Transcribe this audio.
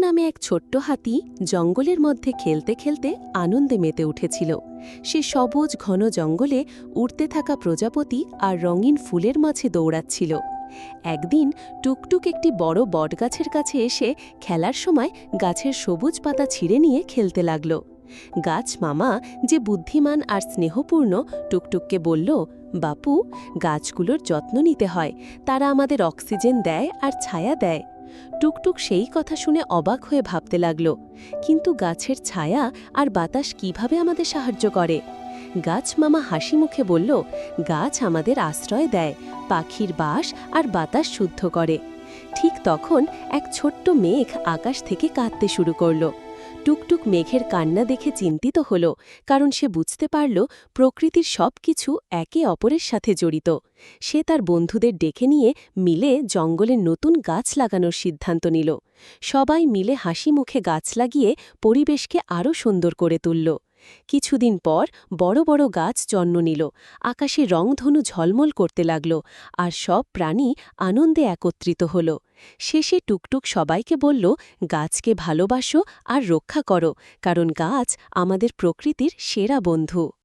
নামে এক ছোট্ট হাতি জঙ্গলের মধ্যে খেলতে খেলতে আনন্দে মেতে উঠেছিল। সে সবুজ ঘন জঙ্গলে উড়তে থাকা প্রজাপতি আর রঙিন ফুলের মাঝে দৌড়াচ্ছিল। একদিন টুকটুক একটি বড় বটগাছের কাছে এসে খেলার সময় গাছের সবুজ পাতা ছিঁড়ে নিয়ে খেলতে লাগল। গাছ মামা যে বুদ্ধিমান আর স্নেহপূর্ণ টুকটুককে বলল, বাপু, গাছগুলোর যত্ন নিতে হয়। তারা আমাদের অক্সিজেন দেয় আর ছায়া দেয়। টুকটুক সেই কথা শুনে অবাক হয়ে ভাবতে লাগল, কিন্তু গাছের ছায়া আর বাতাস কীভাবে আমাদের সাহায্য করে? গাছ মামা হাসি মুখে বলল, গাছ আমাদের আশ্রয় দেয়, পাখির বাস আর বাতাস শুদ্ধ করে। ঠিক তখন এক ছোট্ট মেঘ আকাশ থেকে কাঁদতে শুরু করল। টুকটুক মেঘের কান্না দেখে চিন্তিত হল, কারণ সে বুঝতে পারল প্রকৃতির সব কিছু একে অপরের সাথে জড়িত। সে তার বন্ধুদের ডেকে নিয়ে মিলে জঙ্গলে নতুন গাছ লাগানোর সিদ্ধান্ত নিল। সবাই মিলে হাসি মুখে গাছ লাগিয়ে পরিবেশকে আরও সুন্দর করে তুলল। কিছুদিন পর বড় বড় গাছ জন্ম নিল, আকাশে রংধনু ঝলমল করতে লাগল, আর সব প্রাণী আনন্দে একত্রিত হল। শেষে টুকটুক সবাইকে বলল, গাছকে ভালোবাসো আর রক্ষা করো, কারণ গাছ আমাদের প্রকৃতির সেরা বন্ধু।